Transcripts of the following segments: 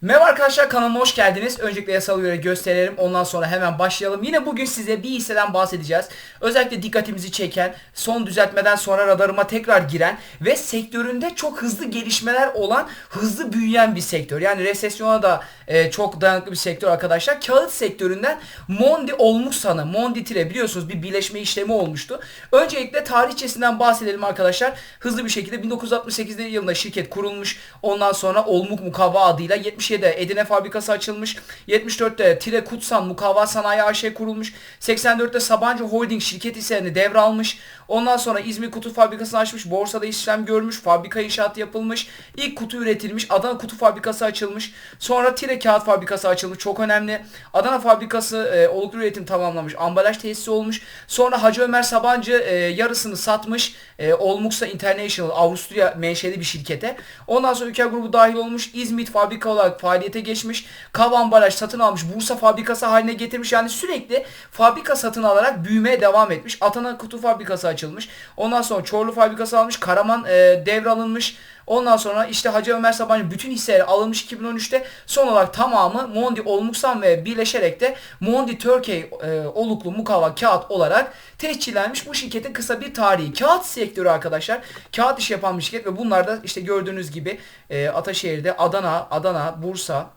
Merhaba arkadaşlar kanalıma hoş geldiniz. Öncelikle yasal göre gösterelim. Ondan sonra hemen başlayalım. Yine bugün size bir hisseden bahsedeceğiz. Özellikle dikkatimizi çeken, son düzeltmeden sonra radarıma tekrar giren ve sektöründe çok hızlı gelişmeler olan, hızlı büyüyen bir sektör. Yani resesyona da e, çok dayanıklı bir sektör arkadaşlar. Kağıt sektöründen Mondi Olmuşsan'ı, Mondi Tire biliyorsunuz bir birleşme işlemi olmuştu. Öncelikle tarihçesinden bahsedelim arkadaşlar. Hızlı bir şekilde 1968 yılında şirket kurulmuş. Ondan sonra Olmuk Mukavva adıyla 70 77'de Edine fabrikası açılmış. 74'te Tire Kutsan Mukavva Sanayi AŞ kurulmuş. 84'te Sabancı Holding şirket hiselerini devralmış. Ondan sonra İzmir kutu fabrikasını açmış. Borsada işlem görmüş. Fabrika inşaatı yapılmış. İlk kutu üretilmiş. Adana kutu fabrikası açılmış. Sonra Tire kağıt fabrikası açılmış. Çok önemli. Adana fabrikası e, oluklu üretim tamamlamış. Ambalaj tesisi olmuş. Sonra Hacı Ömer Sabancı e, yarısını satmış. E, Olmuksa International Avusturya menşeli bir şirkete. Ondan sonra ülke grubu dahil olmuş. İzmit fabrika olarak faaliyete geçmiş. Kav ambalaj satın almış. Bursa fabrikası haline getirmiş. Yani sürekli fabrika satın alarak büyümeye devam etmiş. Atana kutu fabrikası açılmış. Ondan sonra Çorlu fabrikası almış. Karaman e, devralınmış. Ondan sonra işte Hacı Ömer Sabancı bütün hisseleri alınmış 2013'te. Son olarak tamamı Mondi Olmuksan ve birleşerek de Mondi Turkey e, oluklu mukavva kağıt olarak tescillenmiş. Bu şirketin kısa bir tarihi. Kağıt sektörü arkadaşlar. Kağıt iş yapan bir şirket ve bunlar da işte gördüğünüz gibi e, Ataşehir'de Adana, Adana, Bursa,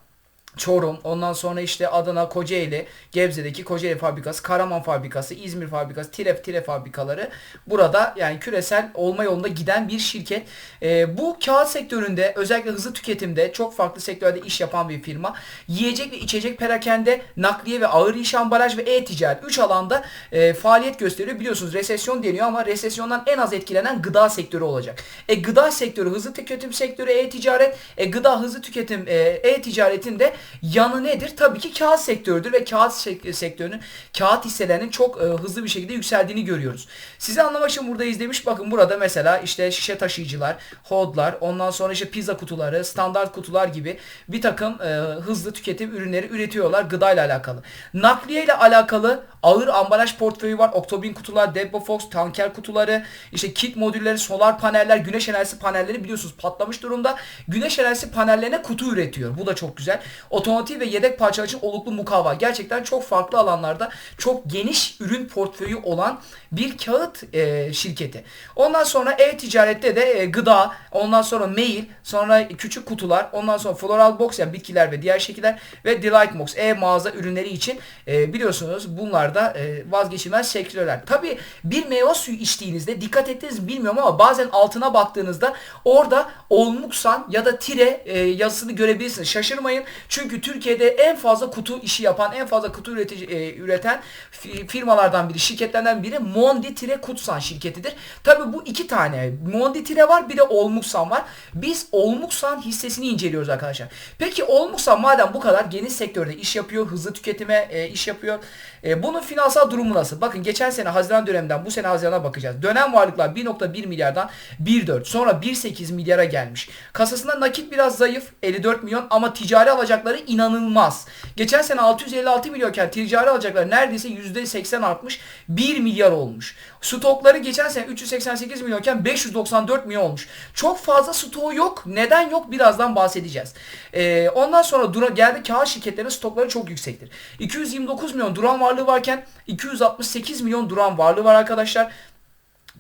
Çorum, ondan sonra işte Adana, Kocaeli, Gebze'deki Kocaeli fabrikası, Karaman fabrikası, İzmir fabrikası, Tiref Tire fabrikaları burada yani küresel olma yolunda giden bir şirket. Ee, bu kağıt sektöründe özellikle hızlı tüketimde çok farklı sektörde iş yapan bir firma. Yiyecek ve içecek perakende, nakliye ve ağır iş ambalaj ve e-ticaret 3 alanda e, faaliyet gösteriyor. Biliyorsunuz resesyon deniyor ama resesyondan en az etkilenen gıda sektörü olacak. E gıda sektörü, hızlı tüketim sektörü, e-ticaret, e, gıda hızlı tüketim e, e-ticaretin de yanı nedir? Tabii ki kağıt sektörüdür ve kağıt sektörünün kağıt hisselerinin çok e, hızlı bir şekilde yükseldiğini görüyoruz. Sizi anlamak için burada izlemiş. Bakın burada mesela işte şişe taşıyıcılar, hodlar, ondan sonra işte pizza kutuları, standart kutular gibi bir takım e, hızlı tüketim ürünleri üretiyorlar gıdayla alakalı. Nakliye ile alakalı ağır ambalaj portföyü var. Oktobin kutular, Debbo Fox, tanker kutuları, işte kit modülleri, solar paneller, güneş enerjisi panelleri biliyorsunuz patlamış durumda. Güneş enerjisi panellerine kutu üretiyor. Bu da çok güzel. Otomotiv ve yedek parçalar için oluklu mukavva. Gerçekten çok farklı alanlarda çok geniş ürün portföyü olan bir kağıt e, şirketi. Ondan sonra e-ticarette de e, gıda, ondan sonra mail, sonra küçük kutular, ondan sonra floral box yani bitkiler ve diğer şekiller ve delight box e-mağaza ürünleri için e, biliyorsunuz bunlar da e, vazgeçilmez sektörler. Tabi bir meyve suyu içtiğinizde dikkat ettiniz bilmiyorum ama bazen altına baktığınızda orada olmuksan ya da tire e, yazısını görebilirsiniz. Şaşırmayın. Çünkü Türkiye'de en fazla kutu işi yapan, en fazla kutu üretici, e, üreten firmalardan biri, şirketlerden biri Mondi Tire Kutsan şirketidir. Tabi bu iki tane. Mondi Tire var bir de Olmuksan var. Biz Olmuksan hissesini inceliyoruz arkadaşlar. Peki Olmuksan madem bu kadar geniş sektörde iş yapıyor, hızlı tüketime e, iş yapıyor. E, bunun finansal durumu nasıl? Bakın geçen sene Haziran döneminden bu sene Haziran'a bakacağız. Dönem varlıklar 1.1 milyardan 1.4 sonra 1.8 milyara gelmiş. Kasasında nakit biraz zayıf 54 milyon ama ticari alacakları inanılmaz. Geçen sene 656 milyonken ticari alacakları neredeyse %80 artmış 1 milyar olmuş. Stokları geçen sene 388 milyonken 594 milyon olmuş. Çok fazla stoğu yok. Neden yok? Birazdan bahsedeceğiz. Ee, ondan sonra dura, geldi kağıt şirketlerinin stokları çok yüksektir. 229 milyon duran varlığı varken 268 milyon duran varlığı var arkadaşlar.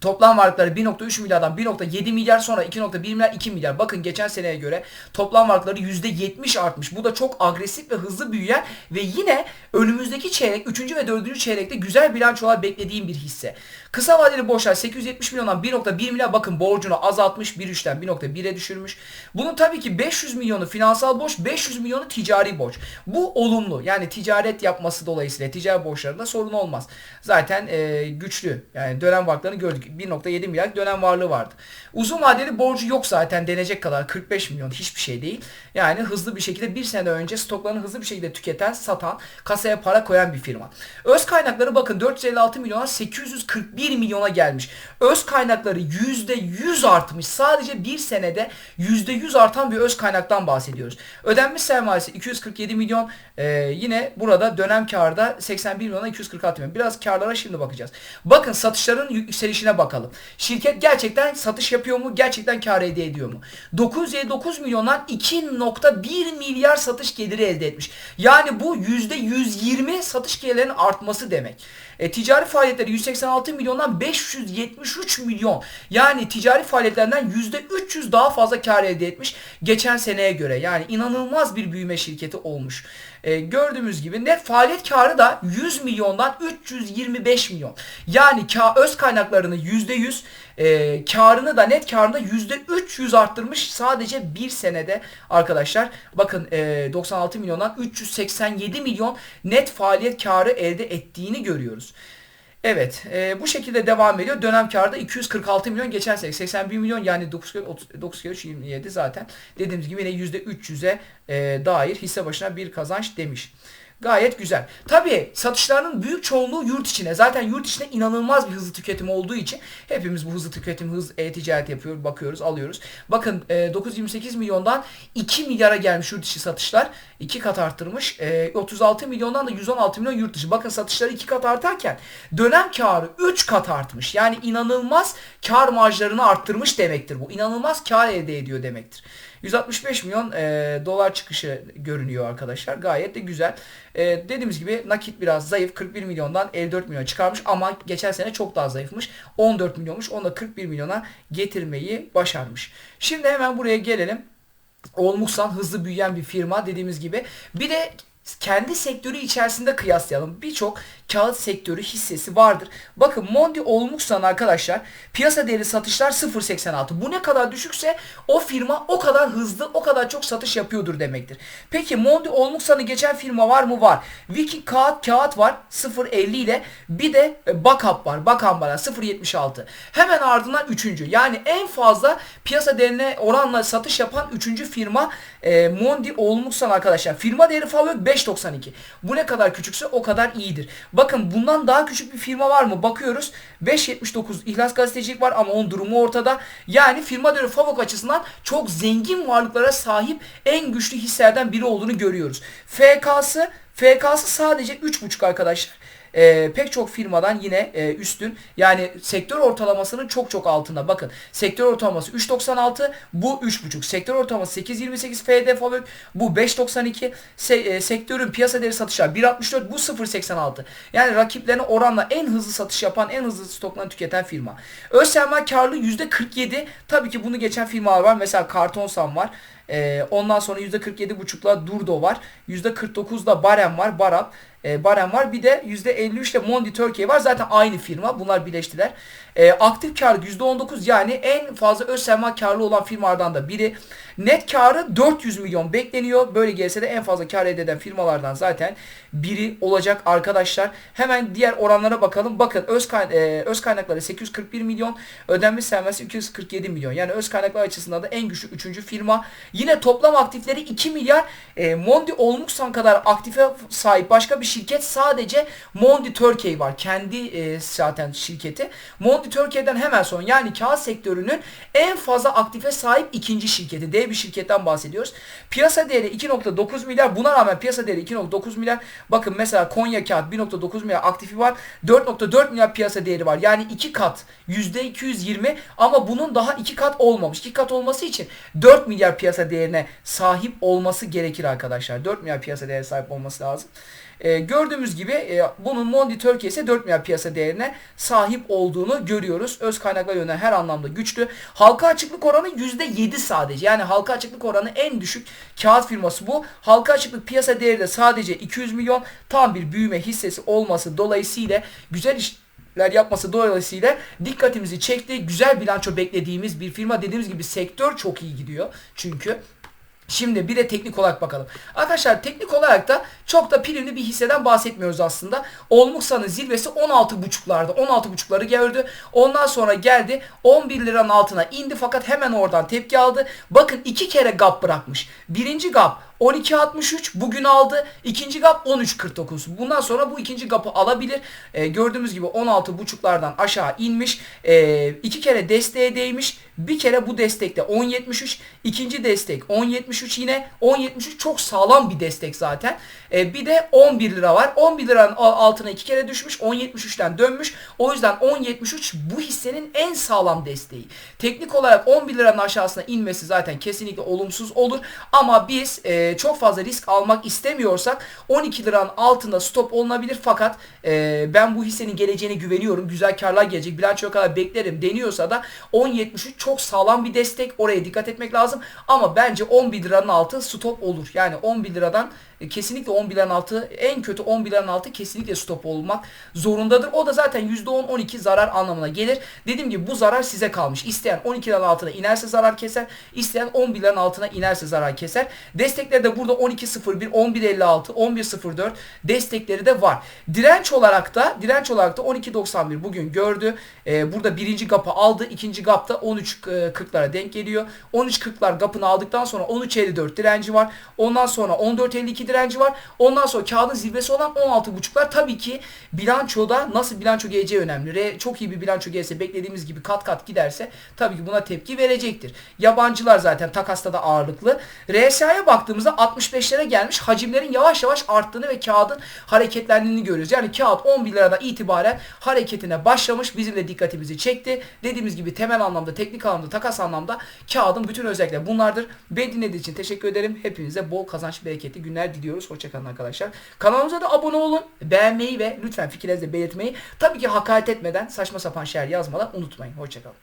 Toplam varlıkları 1.3 milyardan 1.7 milyar sonra 2.1 milyar 2 milyar. Bakın geçen seneye göre toplam varlıkları %70 artmış. Bu da çok agresif ve hızlı büyüyen ve yine önümüzdeki çeyrek 3. ve 4. çeyrekte güzel bilançolar beklediğim bir hisse. Kısa vadeli borçlar 870 milyondan 1.1 milyar bakın borcunu azaltmış 1.3'ten 1.1'e düşürmüş. Bunun tabii ki 500 milyonu finansal borç 500 milyonu ticari borç. Bu olumlu yani ticaret yapması dolayısıyla ticari borçlarında sorun olmaz. Zaten e, güçlü yani dönem varlıklarını gördük 1.7 milyar dönem varlığı vardı. Uzun vadeli borcu yok zaten denecek kadar 45 milyon hiçbir şey değil. Yani hızlı bir şekilde bir sene önce stoklarını hızlı bir şekilde tüketen, satan, kasaya para koyan bir firma. Öz kaynakları bakın 456 milyona 841 milyona gelmiş. Öz kaynakları %100 artmış. Sadece bir senede %100 artan bir öz kaynaktan bahsediyoruz. Ödenmiş sermayesi 247 milyon. Ee, yine burada dönem karda 81 milyona 246 milyon. Biraz karlara şimdi bakacağız. Bakın satışların yükselişine bakalım. Şirket gerçekten satış yapıyor mu? Gerçekten kar elde ediyor mu? 959 milyondan 2.1 milyar satış geliri elde etmiş. Yani bu %120 satış gelirlerinin artması demek. E, ticari faaliyetleri 186 milyondan 573 milyon. Yani ticari faaliyetlerden %300 daha fazla kar elde etmiş geçen seneye göre. Yani inanılmaz bir büyüme şirketi olmuş. E, gördüğümüz gibi net faaliyet karı da 100 milyondan 325 milyon. Yani ka öz kaynaklarını %100 e, karını da net karını da %300 arttırmış sadece bir senede arkadaşlar. Bakın e, 96 milyondan 387 milyon net faaliyet karı elde ettiğini görüyoruz. Evet e, bu şekilde devam ediyor. Dönem karı da 246 milyon geçen sene 81 milyon yani 9 kere 9 kere 3 27 zaten. Dediğimiz gibi yine %300'e e, dair hisse başına bir kazanç demiş. Gayet güzel. Tabii satışların büyük çoğunluğu yurt içine. Zaten yurt içine inanılmaz bir hızlı tüketim olduğu için hepimiz bu hızlı tüketim, hız e-ticaret yapıyoruz, bakıyoruz, alıyoruz. Bakın e, 928 milyondan 2 milyara gelmiş yurt içi satışlar. 2 kat arttırmış. E, 36 milyondan da 116 milyon yurt dışı. Bakın satışları 2 kat artarken dönem karı 3 kat artmış. Yani inanılmaz kar marjlarını arttırmış demektir bu. İnanılmaz kar elde ediyor demektir. 165 milyon e, dolar çıkışı görünüyor arkadaşlar. Gayet de güzel. E, dediğimiz gibi nakit biraz zayıf. 41 milyondan 54 milyon çıkarmış ama geçen sene çok daha zayıfmış. 14 milyonmuş. Onu da 41 milyona getirmeyi başarmış. Şimdi hemen buraya gelelim. Olmuksan hızlı büyüyen bir firma dediğimiz gibi. Bir de kendi sektörü içerisinde kıyaslayalım. Birçok kağıt sektörü hissesi vardır. Bakın Mondi Olmuksan arkadaşlar piyasa değeri satışlar 0.86. Bu ne kadar düşükse o firma o kadar hızlı o kadar çok satış yapıyordur demektir. Peki Mondi Olmuksan'ı geçen firma var mı? Var. Wiki Kağıt Kağıt var 0.50 ile bir de Backup var. Bakan bana 0.76. Hemen ardından üçüncü. Yani en fazla piyasa değerine oranla satış yapan üçüncü firma e, Mondi Olmuksan arkadaşlar. Firma değeri falan 5.92. Bu ne kadar küçükse o kadar iyidir. Bakın bundan daha küçük bir firma var mı? Bakıyoruz. 5.79 İhlas Gazetecilik var ama onun durumu ortada. Yani firma değeri Favok açısından çok zengin varlıklara sahip en güçlü hisselerden biri olduğunu görüyoruz. FK'sı FK'sı sadece 3.5 arkadaşlar e, pek çok firmadan yine e, üstün. Yani sektör ortalamasının çok çok altında. Bakın sektör ortalaması 3.96 bu 3.5. Sektör ortalaması 8.28 FD Favök bu 5.92. Se, e, sektörün piyasa değeri satışlar 1.64 bu 0.86. Yani rakiplerine oranla en hızlı satış yapan en hızlı stoklarını tüketen firma. Öz sermaye karlılığı %47. Tabii ki bunu geçen firmalar var. Mesela Kartonsan var. E, ondan sonra %47.5'la Durdo var. %49'da Barem var. Barap e, Barem var. Bir de %53 ile Mondi Turkey var. Zaten aynı firma. Bunlar birleştiler. E, aktif karlılık %19 yani en fazla öz sermaye karlı olan firmalardan da biri. Net karı 400 milyon bekleniyor. Böyle gelse de en fazla kar elde eden firmalardan zaten biri olacak arkadaşlar. Hemen diğer oranlara bakalım. Bakın öz, kay e, öz kaynakları 841 milyon. Ödenmiş sermayesi 247 milyon. Yani öz kaynaklar açısından da en güçlü 3. firma. Yine toplam aktifleri 2 milyar. E, Mondi Olmuksan kadar aktife sahip başka bir şirket sadece Mondi Turkey var. Kendi e, zaten şirketi. Mondi Turkey'den hemen sonra yani kağıt sektörünün en fazla aktife sahip ikinci şirketi. Dev bir şirketten bahsediyoruz. Piyasa değeri 2.9 milyar. Buna rağmen piyasa değeri 2.9 milyar. Bakın mesela Konya kağıt 1.9 milyar aktifi var. 4.4 milyar piyasa değeri var. Yani 2 kat %220 ama bunun daha 2 kat olmamış. 2 kat olması için 4 milyar piyasa değerine sahip olması gerekir arkadaşlar. 4 milyar piyasa değerine sahip olması lazım. E, gördüğümüz gibi e, bunun Mondi Turkey ise 4 milyar piyasa değerine sahip olduğunu görüyoruz. Öz kaynaklar yönünden her anlamda güçlü. Halka açıklık oranı %7 sadece. Yani halka açıklık oranı en düşük kağıt firması bu. Halka açıklık piyasa değeri de sadece 200 milyon. Tam bir büyüme hissesi olması dolayısıyla güzel iş yapması dolayısıyla dikkatimizi çekti. Güzel bilanço beklediğimiz bir firma. Dediğimiz gibi sektör çok iyi gidiyor. Çünkü Şimdi bir de teknik olarak bakalım. Arkadaşlar teknik olarak da çok da primli bir hisseden bahsetmiyoruz aslında. Olmuksan'ın zirvesi 16.5'larda. 16.5'ları gördü. Ondan sonra geldi 11 liranın altına indi fakat hemen oradan tepki aldı. Bakın iki kere gap bırakmış. Birinci gap 12.63 bugün aldı. İkinci gap 13.49. Bundan sonra bu ikinci gapı alabilir. E, gördüğümüz gibi 16.5'lardan aşağı inmiş. E, iki kere desteğe değmiş Bir kere bu destekte 10.73, ikinci destek 10.73 yine 10.73 çok sağlam bir destek zaten. E, bir de 11 lira var. 11 liranın altına iki kere düşmüş. 10.73'ten dönmüş. O yüzden 10.73 bu hissenin en sağlam desteği. Teknik olarak 11 liranın aşağısına inmesi zaten kesinlikle olumsuz olur. Ama biz e, çok fazla risk almak istemiyorsak 12 liranın altında stop olunabilir. Fakat e, ben bu hissenin geleceğine güveniyorum. Güzel karlar gelecek. Bilançoya kadar beklerim deniyorsa da 10.73 çok sağlam bir destek. Oraya dikkat etmek lazım. Ama bence 11 liranın altı stop olur. Yani 11 liradan kesinlikle 11 liranın altı en kötü 11 liranın altı kesinlikle stop olmak zorundadır. O da zaten %10-12 zarar anlamına gelir. Dediğim gibi bu zarar size kalmış. İsteyen 12 liranın altına inerse zarar keser. isteyen 11 liranın altına inerse zarar keser. Destekleri de burada 12.01, 11.56, 11.04 destekleri de var. Direnç olarak da direnç olarak da 12.91 bugün gördü. Ee, burada birinci gapı aldı. ikinci gapta 13.40'lara denk geliyor. 13.40'lar gapını aldıktan sonra 13.54 direnci var. Ondan sonra 14.52 direnci var. Ondan sonra kağıdın zirvesi olan 16.5'lar tabii ki bilançoda nasıl bilanço geleceği önemli. Re, çok iyi bir bilanço gelirse beklediğimiz gibi kat kat giderse tabii ki buna tepki verecektir. Yabancılar zaten takasta da ağırlıklı. RSI'ye baktığımızda 65'lere gelmiş hacimlerin yavaş yavaş arttığını ve kağıdın hareketlendiğini görüyoruz. Yani kağıt 11 liradan itibaren hareketine başlamış. Bizim de dikkatimizi çekti. Dediğimiz gibi temel anlamda, teknik anlamda, takas anlamda kağıdın bütün özellikleri bunlardır. Beni dinlediğiniz için teşekkür ederim. Hepinize bol kazanç, bereketli günler diliyoruz. Hoşçakalın arkadaşlar. Kanalımıza da abone olun. Beğenmeyi ve lütfen fikirlerinizi belirtmeyi tabii ki hakaret etmeden, saçma sapan şeyler yazmadan unutmayın. Hoşçakalın.